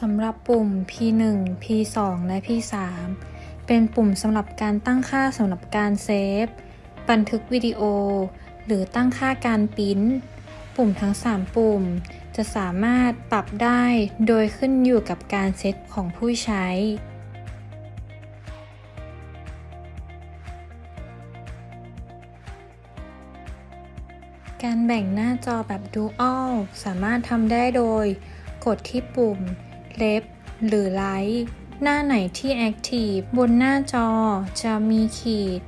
สำหรับปุ่ม P1 P2 และ P3 เป็นปุ่มสำหรับการตั้งค่าสำหรับการเซฟ บันทึกวิดีโอ หรือตั้งค่าการปริ้น ปุ่มทั้ง 3 ปุ่ม จะสามารถปรับได้โดยขึ้นอยู่กับการเซตของผู้ใช้การแบ่งหน้าจอแบบ Dual สามารถทำได้โดย กดที่ปุ่ม Left หรือ Right หน้าไหนที่ Active บนหน้าจอจะมีขีด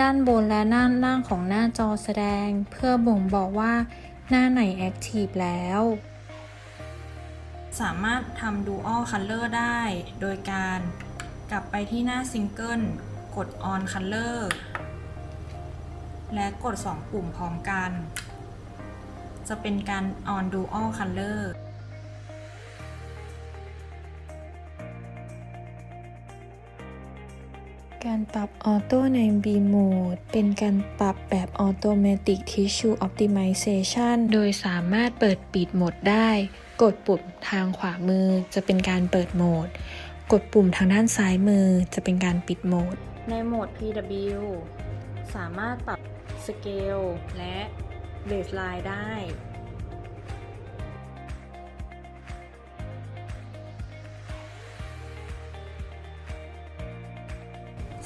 ด้านบนและด้านล่างของหน้าจอแสดง เพื่อบ่งบอกว่าหน้าไหน Active แล้ว สามารถทำ Dual Color ได้ โดยการกลับไปที่หน้า Single กด On Color และกด 2 ปุ่มพร้อมกัน จะเป็นการ on dual color การปรับ Auto ใน B Mode เป็นการปรับแบบ Automatic Tissue Optimization โดยสามารถเปิดปิดโหมดได้ กดปุ่มทางขวามือจะเป็นการเปิดโหมด กดปุ่มทางด้านซ้ายมือจะเป็นการปิดโหมด ในโหมด PW สามารถปรับ Scale และ Baseline ได้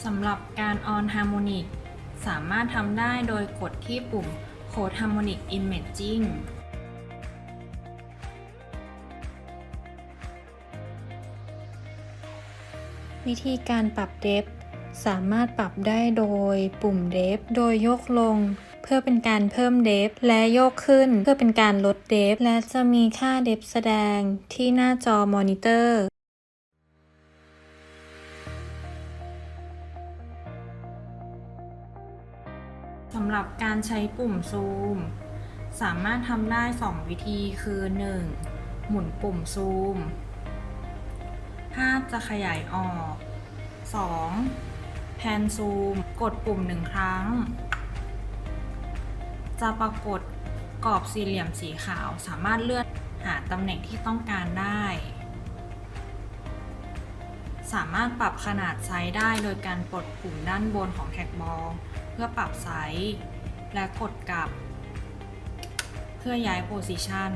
สำหรับการ On Harmonic สามารถทำได้โดยกดที่ปุ่ม Code Harmonic Imaging วิธีการปรับ Depth สามารถปรับได้โดยปุ่ม Depth โดยยกลง เพื่อเป็นการเพิ่ม Depth และโยกขึ้น เพื่อเป็นการลด Depth และจะมีค่า Depth แสดงที่หน้าจอมอนิเตอร์ สำหรับการใช้ปุ่มซูม สามารถทำได้ 2 วิธีคือ 1. หมุนปุ่มซูม ภาพจะขยายออก 2. แพนซูม กดปุ่มหนึ่งครั้ง จะปรากฏกรอบสี่เหลี่ยมสีขาวสามารถเลื่อนหาตำแหน่งที่ต้องการได้ สามารถปรับขนาดไซส์ได้โดยการกดปุ่มด้านบนของแท็กบอล พื่อปรับไซส์ และกดกลับ เพื่อย้ายโพซิชัน